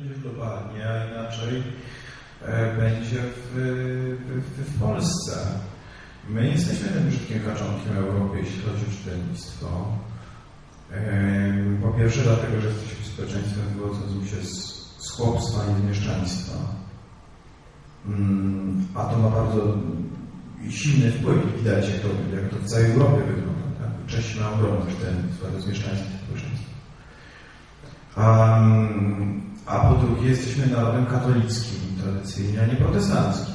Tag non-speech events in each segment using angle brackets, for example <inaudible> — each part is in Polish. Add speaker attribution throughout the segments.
Speaker 1: będzie globalnie, a inaczej e, będzie w, w, w Polsce. My jesteśmy tym brzydkim kaczątkiem Europy, jeśli chodzi o czytelnictwo. Em, Po pierwsze dlatego, że jesteśmy społeczeństwem wywodzącym się z, z chłopstwa i z mieszczaństwa. Mm, A to ma bardzo silny wpływ. Widać, jak to, jak to w całej Europie wygląda. Tak? Czesi mają ogromne czytelnictwo, to jest mieszczaństwo społeczeństwa. Mm, a po drugie, jesteśmy narodem katolickim tradycyjnie, a nie protestanckim.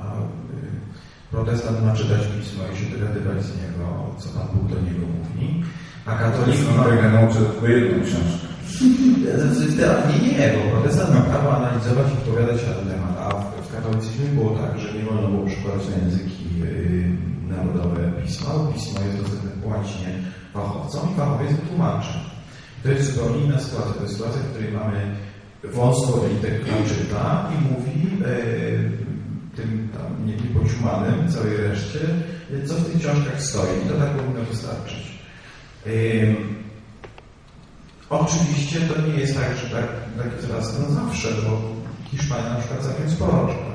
Speaker 1: A, y, protestant ma czytać pismo i się dowiadywać z niego, co Pan Bóg do niego mówi. A katolik ma...
Speaker 2: Nauczy tylko jedną książkę. <laughs>
Speaker 1: Nie, nie, bo protestant ma prawo analizować i odpowiadać na ten temat, a w, katolicyzmie było tak, że nie wolno było przekładać na języki yy, narodowe pisma, bo pismo jest dostępne w łacinie fachowcom i fachowiec wytłumaczy. To jest zupełnie inna sytuacja. To jest sytuacja, w której mamy wąską elitę, która czyta i mówi yy, tym tam niepoćmanym, całej reszcie, co w tych książkach stoi. I to tak powinno wystarczyć. Yy, Oczywiście to nie jest tak, że tak, tak jest raz na zawsze, bo Hiszpania na przykład całkiem sporo czyta.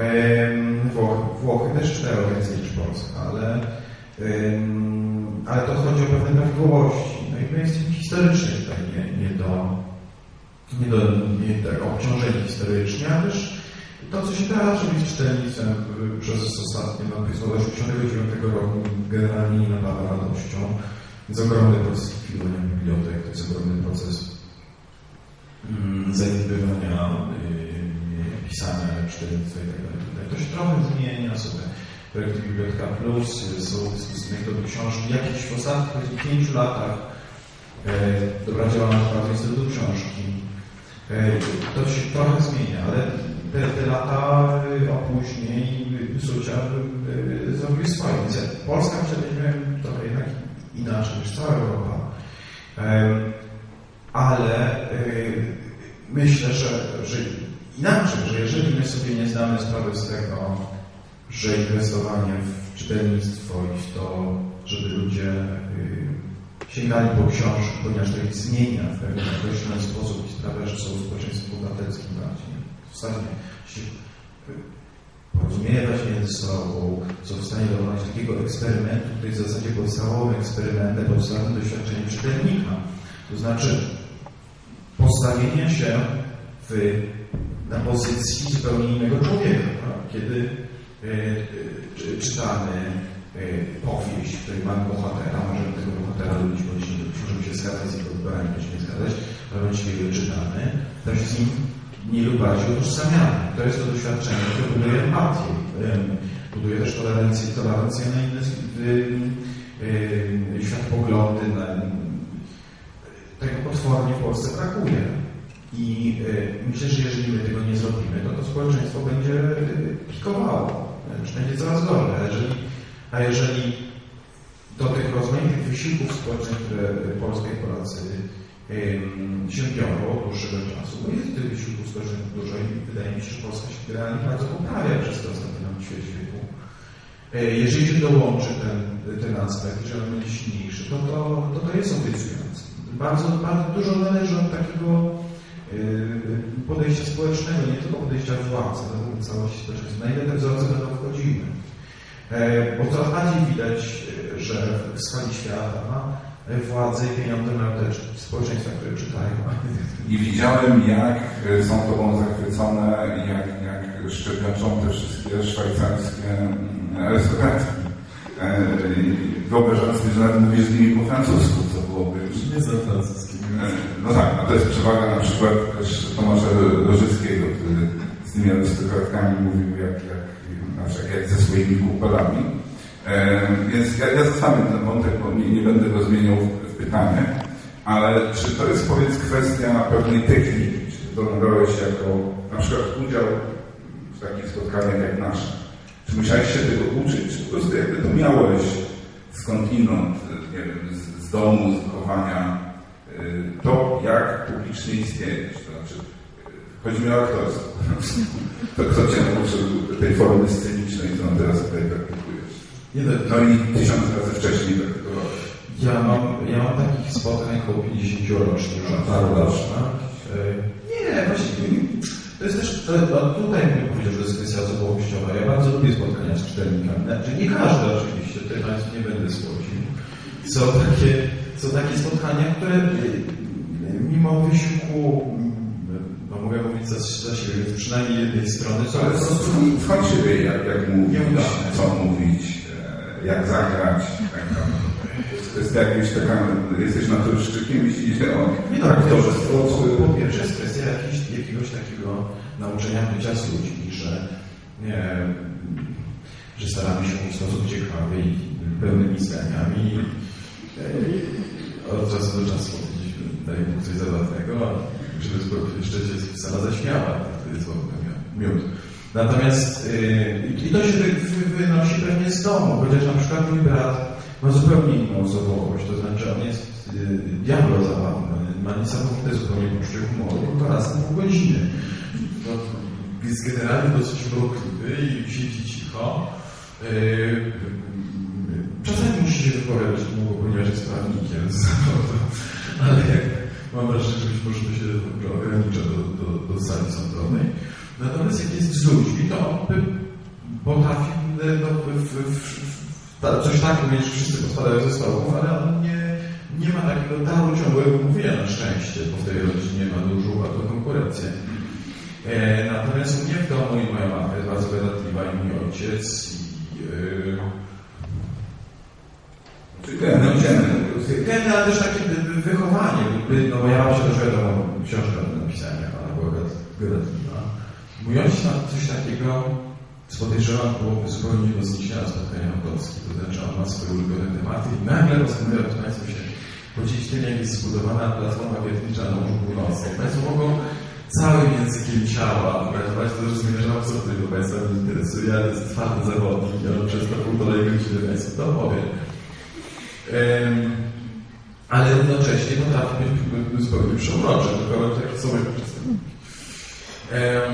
Speaker 1: Em, Włochy, Włochy też czytają więcej niż Polska, ale, ale to chodzi o pewne prawidłowości. No i my jesteśmy historycznie tutaj nie, nie do, nie do nie tak obciążeni historycznie, ale też to, co się da zrobić z czytelnictwem y, przez ostatnie, no powiedzmy od 1989 roku generalnie nie napawa radością. Jest ogromny proces likwidowania bibliotek, to jest ogromny proces mm, zaniedbywania yy, pisania, czytelnictwa itd. itd. To się trochę zmienia, są te projekty Biblioteka Plus, są dyskusyjne do książki. Jakieś w ostatnich pięciu latach e, dobra działalność bardzo Instytutu Książki. E, to się trochę zmienia, ale te, te lata e, opóźnień i sucia e, zrobiły swoje. Polska przebiegła trochę jednak inaczej niż cała Europa. Ale myślę, że, że inaczej, że jeżeli my sobie nie zdamy sprawy z tego, że inwestowanie w czytelnictwo i w to, żeby ludzie sięgali po książki, ponieważ to ich zmienia w pewien określony sposób i sprawia, że są społeczeństwem obywatelskim bardziej. W stanie się porozumiewać między sobą, co w stanie dokonać takiego eksperymentu, który jest w zasadzie podstawowym eksperymentem, podstawowym doświadczeniem czytelnika. To znaczy postawienia się w, na pozycji zupełnie innego człowieka. Kiedy y, y, czytamy powieść, w której mamy bohatera, możemy tego bohatera lubić, bądź nie lubić, możemy się zgadzać z jego wyborami, bądź nie zgadzać, ale bądź nie czytamy, to się z nim mniej lub bardziej utożsamiamy. To jest to doświadczenie, które buduje empatię, em, buduje też tolerancję, tolerancję na inne ym, światopoglądy, na, tego potwornie w Polsce brakuje. I y, myślę, że jeżeli my tego nie zrobimy, to to społeczeństwo będzie pikowało, wręcz będzie coraz gorzej. Jeżeli, a jeżeli do tych rozmaitych wysiłków społecznych, które Polska i Polacy się biorą od dłuższego czasu, bo jest tych wysiłków społecznych dużo i wydaje mi się, że Polska się generalnie bardzo poprawia przez te ostatnie nam ćwierć wieku. Y, Jeżeli się dołączy ten, ten aspekt, że on będzie silniejszy, to to, to, to jest obiecujące. Bardzo, bardzo dużo należy od takiego y, podejścia społecznego, nie tylko podejścia władzy, ale całości społeczeństwa. Na ile te wzorce będą wchodziły. E, Bo coraz bardziej widać, e, że w skali świata e, władze i pieniądze mają te społeczeństwa, które czytają.
Speaker 2: I widziałem, jak są tobą zachwycone, jak, jak szczepiaczą te wszystkie szwajcarskie mm, arystokratki. Wyobrażam sobie, że nawet mówisz z nimi po francusku, co byłoby już
Speaker 3: Nie za francuskim.
Speaker 2: No tak, no to jest przewaga na przykład też Tomasza Rożyckiego, z tymi arystokratkami mówił jak, jak, na przykład jak ze swoimi kupelami. E, więc ja, ja zostawię ten wątek, bo nie, nie będę go zmieniał w, w pytanie, ale czy to jest powiedz kwestia pewnej techniki? Czy to nabrałeś jako na przykład udział w takich spotkaniach jak nasze? Czy musiałeś się tego uczyć? Czy po prostu jakby to miałeś skądinąd, nie wiem, z, z domu, z wychowania, y, to jak publicznie istniejesz, chodzi mi o aktorstwo. To kto cię nauczył tej formy scenicznej, którą teraz tutaj praktykujesz?
Speaker 1: Nie, no,
Speaker 2: i tysiąc razy wcześniej praktykowałeś.
Speaker 1: Ja mam, ja mam takich spotkań około 50 rocznie, już
Speaker 2: No,
Speaker 1: paru lat. tak? E, Nie, właśnie, to jest też, to, no, tutaj bym powiedział, że to jest kwestia osobowościowa. Ja bardzo lubię spotkania z czytelnikami. Znaczy nie każde oczywiście, tutaj Państwu nie będę słodził. Są takie, są takie spotkania, które y, mimo wysiłku, mówić za, siebie, przynajmniej jednej strony są po
Speaker 2: Ale
Speaker 1: prostu
Speaker 2: wie, jak, jak mówić, co mówić, e, jak zagrać, tak. To jest jakaś taka, jesteś naturszczykiem i siedzisz o
Speaker 1: Nie no,
Speaker 2: aktorstwo,
Speaker 1: po,
Speaker 2: czy...
Speaker 1: po pierwsze jest kwestia jakiś, jakiegoś takiego nauczenia bycia z ludźmi, że, nie, że staramy się w sposób ciekawy i pełnymi zdaniami e, od czasu do czasu powiedzieliśmy, daj mu coś zabawnego, a żeby jeszcze się sala zaśmiała, to jest ogóle miód. Natomiast yy, i to się wy, wy, wynosi pewnie z domu, chociaż na przykład mój brat ma zupełnie inną osobowość, to znaczy on jest yy, diablo zabawny, ma niesamowite zupełnie poczucie humoru, tylko raz na pół godziny. No, jest generalnie dosyć urokliwy i siedzi cicho. Yy, czasami musi się wypowiadać długo, ponieważ jest prawnikiem <laughs> z zawodu, ale jak mam wrażenie, że być może to się ogranicza do, do, do sali sądowej. Natomiast jak jest z ludźmi, to on by potrafi no, w, w, w, ta- coś tak umieć, że wszyscy podpadają ze stołu, ale on nie, nie ma takiego daru ciągłego mówienia na szczęście, bo w tej rodzinie ma dużą bardzo konkurencję. E, natomiast mnie w domu i moja matka jest bardzo gadatliwa i mój ojciec i e,
Speaker 2: Czy geny, geny.
Speaker 1: Ale też takie wy- wychowanie, no bo ja mam się też wiadomo, książkę do napisania, ona była gad- gadatliwa. Ojciec ma coś takiego, co podejrzewam byłoby zupełnie nie do zniesienia spotkania autorskie, to znaczy on ma swoje ulubione tematy i nagle postanawia z Państwem się podzielić tym, jak jest zbudowana platforma wiertnicza na Morzu Północnym. Państwo mogą całym językiem ciała, Państwo też zmierzają absurdy, bo Państwa nie interesuje, ale jest twardy zawodnik on przez to półtorej godziny Państwu to opowie. Em, ale równocześnie potrafi być zupełnie przeuroczy, tylko takie są jak przedstawiki. Em,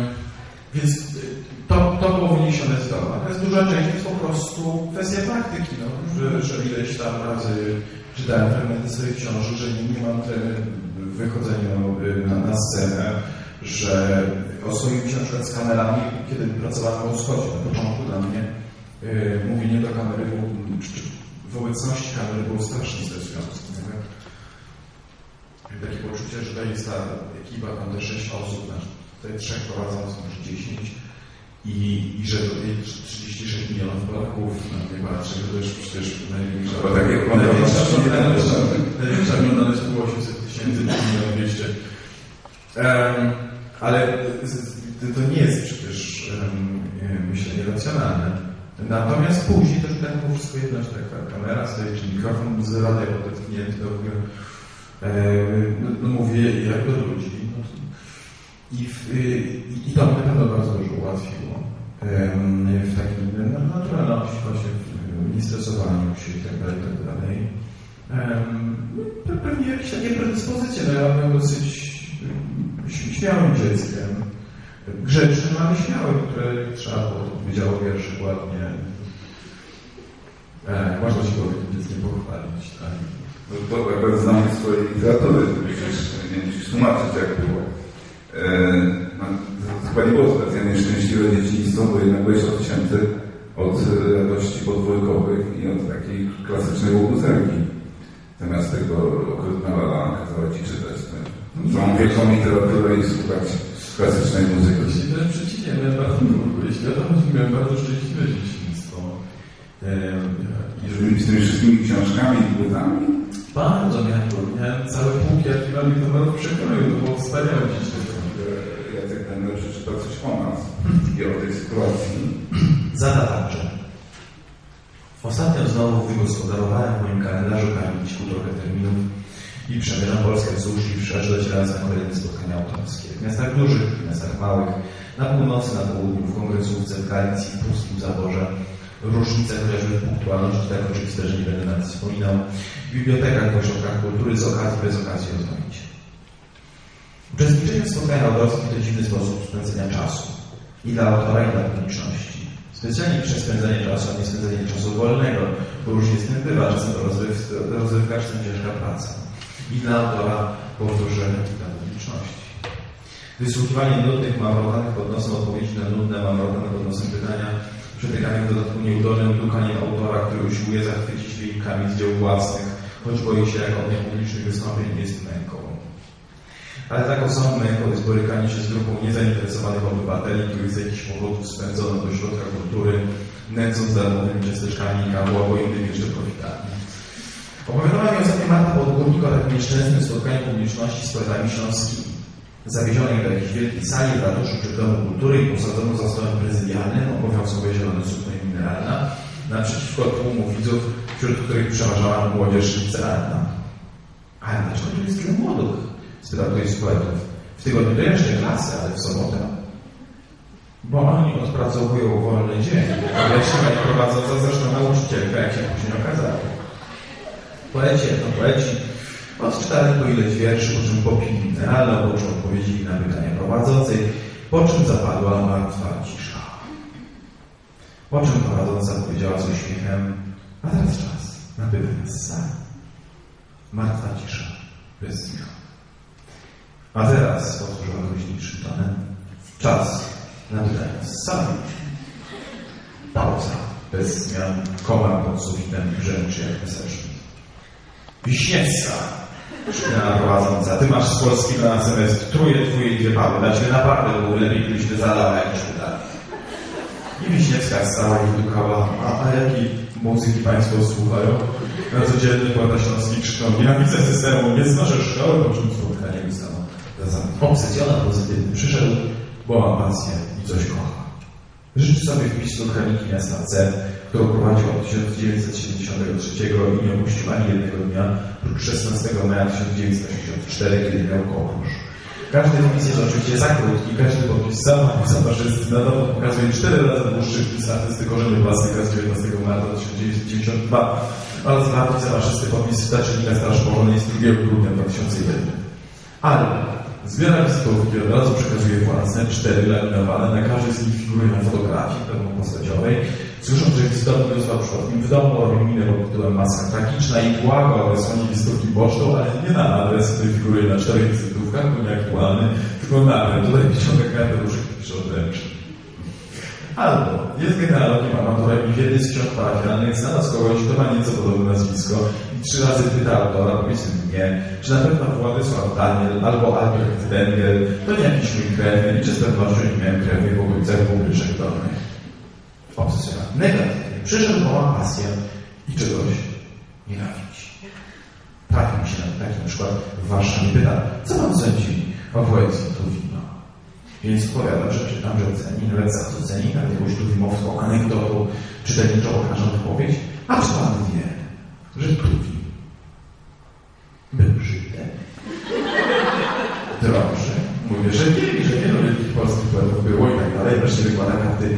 Speaker 1: Więc y, to, to było wyniesione z domu. Natomiast duża część jest po prostu kwestia praktyki, no, że, że ileś tam razy czytałem fragmenty swoich książek, że nie, nie mam tremy w wychodzeniu y, na, na scenę, że oswoiłem się na przykład z kamerami, kiedy pracowałem w wschodzie. Na początku dla mnie y, mówienie do kamery było, w obecności kamery było strasznie stresujące. Takie poczucie, że to jest ta ekipa, tam te sześć osób, znaczy tutaj trzech prowadzących, może 10 i, i że tutaj 36 milionów Polaków na mnie patrzy, to też przecież największa,
Speaker 2: Bo takie
Speaker 1: największa,
Speaker 2: oglądalność
Speaker 1: było 800 tysięcy, 1 milion 200. Um, ale to- to nie jest przecież um, myślenie racjonalne. Natomiast później też ten było wszystko jedno, czy taka kamera stoi, czy mikrofon z radia podetchnięty do góry. E, no, no mówię jak do ludzi. No, i, w, i, I to mi na pewno bardzo dużo ułatwiło. W takim no, naturalności, właśnie w niestresowaniu się i tak dalej, i tak dalej. No, pe- Pewnie jakieś takie predyspozycje. No, ja byłem dosyć ś- śmiałym dzieckiem. Grzecznym, ale śmiałym, które trzeba było powiedziało wierszy ładnie. E, można się było takim dzieckiem pochwalić. Tak?
Speaker 2: No to akurat znamy swojej literatury, musisz, nie musisz tłumaczyć jak było. E, no, chyba nie było specjalnie szczęśliwe dzieciństwo, bo jednak byłeś odcięty od e, radości podwórkowych i od takiej klasycznej łobuzelki. Zamiast tego okrutnego Alana kazała ci czytać tę całą wielką literaturę i słuchać klasycznej muzyki.
Speaker 1: Właśnie wręcz przeciwnie, miałem bardzo byłeś wiadomo, że miałem bardzo szczęśliwe dzieciństwo. Że
Speaker 2: Z tymi wszystkimi książkami i płytami.
Speaker 1: Bardzo miałem, miałem całe półki archiwalnych numerów przekroju, to było wspaniałe.
Speaker 2: E, Jacek Tender przeczytał coś o nas i o tej sytuacji.
Speaker 3: Zadawacze. Ostatnio znowu wygospodarowałem w moim kalendarzu karmiczku trochę terminów i przemierzam Polskę wzdłuż i wszerz, docierając na kolejne spotkania autorskie. W miastach dużych, w miastach małych, na północy, na południu, w kongresówce, w Galicji, w Pruskim Zaborze. Różnice chociażby w punktualności, tak oczywiste, że nie będę nawet wspominał. W bibliotekach, w ośrodkach kultury, z okazji, bez okazji rozmawicie. Uczestniczenie w spotkaniach autorskich to dziwny sposób spędzenia czasu. I dla autora, i dla publiczności. Specjalnie przez spędzanie czasu, a nie spędzanie czasu wolnego, bo różnie z tym bywa, czasem rozryw, rozrywka, czasem ciężka praca. I dla autora powtórzę, i dla publiczności.
Speaker 1: Wysłuchiwanie nudnych, mamrotanych pod nosem odpowiedzi na nudne, mamrotane pod nosem pytania, przetykanie w dodatku nieudolnym dukaniem autora, który usiłuje zachwycić wynikami z dzieł własnych, choć boi się, jak od niepublicznych wystąpień jest męką. Ale tak osobne męką jest borykanie się z grupą niezainteresowanych obywateli, których z jakichś powodów spędzono do środka kultury, nęcąc darmowymi ciasteczkami i kawą albo innymi jeszcze profitami. Opowiadała mi ostatnio Marta Podgórnik o takim nieszczęsnym spotkaniu publiczności z poetami śląskimi. Zawiezionej do jakiejś wielkiej sali w ratuszu czy w Domu Kultury i posadzono za stołem prezydialnym, obowiązkowe zielone sukno i mineralna, naprzeciwko tłumu widzów, wśród których przeważała młodzież licealna. Ale dlaczego tu jest tyle młodych? spytał ktoś z poetów. W tygodniu to jeszcze klasy, ale w sobotę. Bo oni odpracowują wolny dzień, a wieczorem prowadzą za zresztą nauczycielka, jak się później okazało. Poeci, jak to poeci, odczytali po ileś wierszy, po czym popili mineralne, po czym odpowiedzieli na pytania prowadzącej, po czym zapadła martwa cisza. Po czym prowadząca powiedziała z uśmiechem, a teraz czas na pytania z sali. Martwa cisza, bez zmian. A teraz, powtórzyła groźniejszym tonem, czas na pytania z sali. Pauza, bez zmian, komar pod sufitem brzęczy jak weselszy. Wiśniewska, krzyknęła prowadząca, ty masz z Polski na semestr truje twoje dwie pały, dać mnie naprawdę było lepiej, gdybyś ty zadała jakieś pytania. I Wiśniewska stała i wydukała, a, a jakiej muzyki Państwo słuchają? Na codzienny poeta śląski krzyknął, nienawidzę systemu, nie znoszę szkoły, po czym spotkanie ustało. Obsesjona pozytywny przyszedł, bo ma pasję i coś kocha. Życzy sobie wpisu do kroniki miasta C, którą prowadził od 1973 i nie opuścił ani jednego dnia, prócz 16 maja 1964, kiedy miał konkurs. Każdy wpis jest oczywiście za krótki, każdy podpis sam zaparzysty na dowód pokazuje cztery razy dłuższy wpis artysty korzenie plastyka z 19 marca 1992 oraz bardziej zaparzysty podpis Wtaczynika Straż Pożarnej z 2 grudnia 2001. Ale zbiera wizytówki od razu przekazuje własne, cztery laminowane, na każdej z nich figuruje na fotografii pełnopostaciowej. Słysząc, że wizytownik został przypadkiem w domu, robi minę pod tytułem maska tragiczna i błaga o wysłanie wizytówki pocztą, ale nie na adres, który figuruje na czterech wizytówkach, bo nieaktualny, tylko na ten. Tutaj pieczone kartę różnych pisze. Albo jest genealogiem amatorem i w jednej z ksiąg parafialnych znalazł kogoś, kto ma nieco podobne nazwisko i trzy razy pyta autora, powiedzmy mnie, czy na pewno Władysław Daniel albo Albert Dengel to nie jakiś mój krewny i czy z pewnością nie miałem krewnych w okolicach publicznych dolnych. Obsesja negatywnie. Przyszedł, bo ma i czegoś nienawidzi. Trafił mi się na taki przykład w Warszawie. Pyta, co pan sądzi o poezji Tuwima? Więc odpowiada, że czytam, że ceni, nawet za to ceni, nawet jakąś tuwimowską anegdotą czytelniczą okażą wypowiedź. A czy pan wie, że Tuwim był Żydem? Dobrze. Mówię, że nie i że wielu wielkich polskich poetów było i tak dalej. Wreszcie wykłada karty.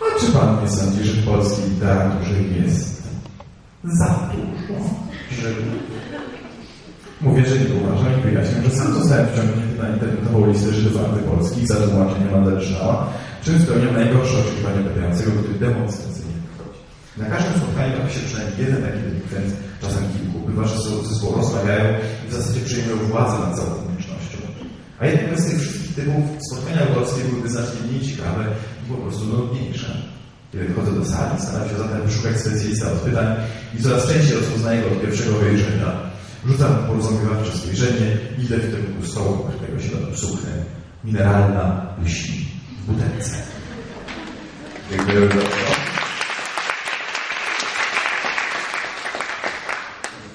Speaker 1: A czy pan nie sądzi, że w polskiej literaturze jest za dużo Żydów? Mówię, że nie uważam i wyjaśniam, że sam zostałem wciągnięty na internetową listę Żydów antypolskich za tłumaczenie Mandelształa, czym spełniam najgorsze oczekiwania pytającego, który demonstracyjnie wchodzi. Na każdym spotkaniu trafi się przynajmniej jeden taki delikwent, czasem kilku, bywa, że ze sobą rozmawiają i w zasadzie przejmują władzę nad całą publicznością. A jednym z tych wszystkich typów spotkania autorskie byłyby znacznie mniej ciekawe i po prostu nudniejsze. Kiedy wchodzę do sali, staram się zatem wyszukać specjalista od pytań i coraz częściej rozpoznaję go od pierwszego wejrzenia. Rzucam porozumiewawcze spojrzenie idę w kierunku stołu, którego się suknę. Mineralna myśli w butelce.
Speaker 2: Dziękuję bardzo.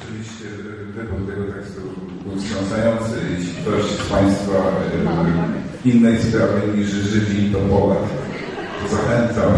Speaker 2: Oczywiście wybór tego tekstu był wstrząsający. Jeśli ktoś z Państwa e, innej sprawy niż Żydzi to Polak, to zachęcam.